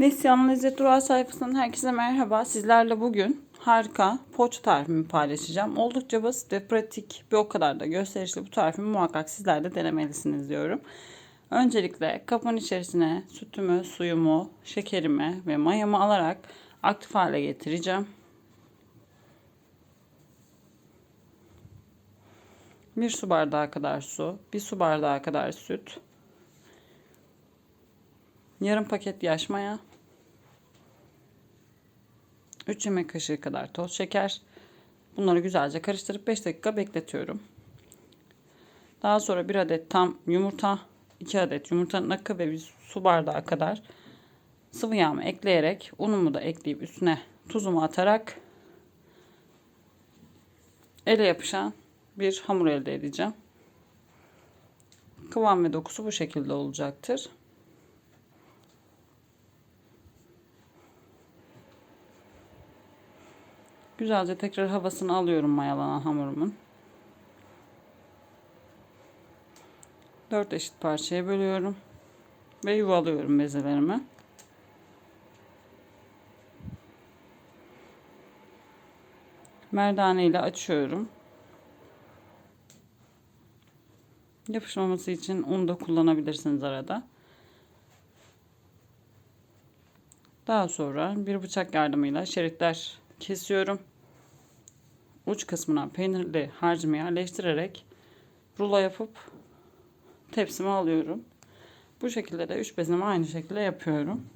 Neslihan Lezzet Durağı sayfasından herkese merhaba. Sizlerle bugün harika poğaça tarifimi paylaşacağım. Oldukça basit ve pratik bir o kadar da gösterişli bu tarifimi muhakkak sizler de denemelisiniz diyorum. Öncelikle kapın içerisine sütümü, suyumu, şekerimi ve mayamı alarak aktif hale getireceğim. Bir su bardağı kadar su, bir su bardağı kadar süt, yarım paket yaş maya, 3 yemek kaşığı kadar toz şeker. Bunları güzelce karıştırıp 5 dakika bekletiyorum. Daha sonra 1 adet tam yumurta, 2 adet yumurtanın akı ve bir su bardağı kadar sıvı yağımı ekleyerek unumu da ekleyip üstüne tuzumu atarak ele yapışan bir hamur elde edeceğim. Kıvam ve dokusu bu şekilde olacaktır. Güzelce tekrar havasını alıyorum mayalanan hamurumun. 4 eşit parçaya bölüyorum ve yuvalıyorum bezelerimi. Merdane ile açıyorum. Yapışmaması için un da kullanabilirsiniz arada. Daha sonra bir bıçak yardımıyla şeritler kesiyorum. Uç kısmına peynirli harcımı yerleştirerek rulo yapıp tepsime alıyorum. Bu şekilde de üç bezimi aynı şekilde yapıyorum.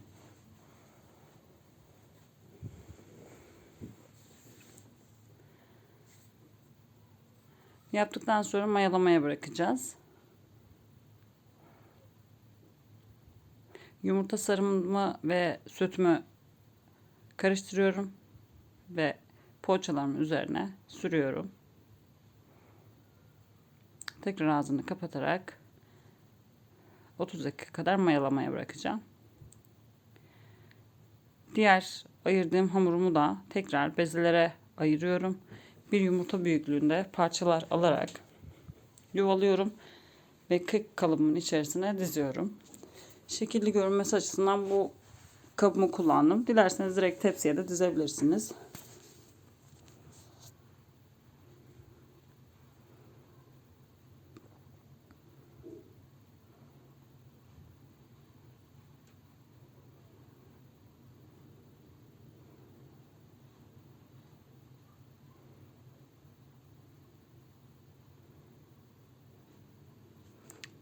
Yaptıktan sonra mayalamaya bırakacağız. Yumurta sarımı ve sütümü karıştırıyorum ve poğaçalarımın üzerine sürüyorum. Tekrar ağzını kapatarak 30 dakika kadar mayalamaya bırakacağım. Diğer ayırdığım hamurumu da tekrar bezelere ayırıyorum. Bir yumurta büyüklüğünde parçalar alarak yuvalıyorum ve kek kalıbımın içerisine diziyorum. Şekilli görünmesi açısından bu kabımı kullandım. Dilerseniz direkt tepsiye de dizebilirsiniz.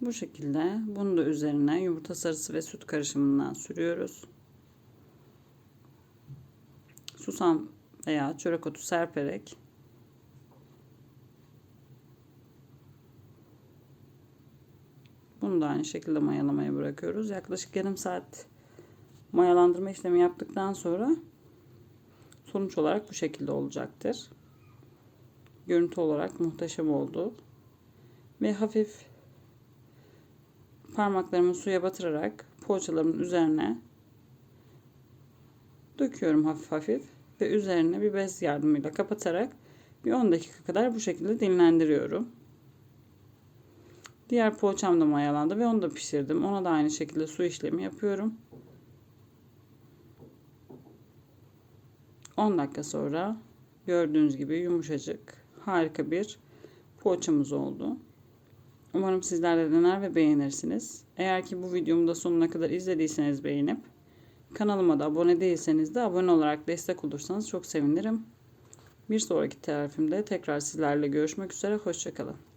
Bu şekilde bunu da üzerine yumurta sarısı ve süt karışımından sürüyoruz. Susam veya çörek otu serperek bunu da aynı şekilde mayalamaya bırakıyoruz. Yaklaşık yarım saat mayalandırma işlemi yaptıktan sonra sonuç olarak bu şekilde olacaktır. Görüntü olarak muhteşem oldu. Ve hafif parmaklarımı suya batırarak poğaçalarımın üzerine döküyorum hafif hafif ve üzerine bir bez yardımıyla kapatarak bir 10 dakika kadar bu şekilde dinlendiriyorum. Diğer poğaçam da mayalandı ve onu da pişirdim. Ona da aynı şekilde su işlemi yapıyorum. 10 dakika sonra gördüğünüz gibi yumuşacık harika bir poğaçamız oldu. Umarım sizler de dener ve beğenirsiniz. Eğer ki bu videomu da sonuna kadar izlediyseniz beğenip kanalıma da abone değilseniz de abone olarak destek olursanız çok sevinirim. Bir sonraki tarifimde tekrar sizlerle görüşmek üzere. Hoşçakalın.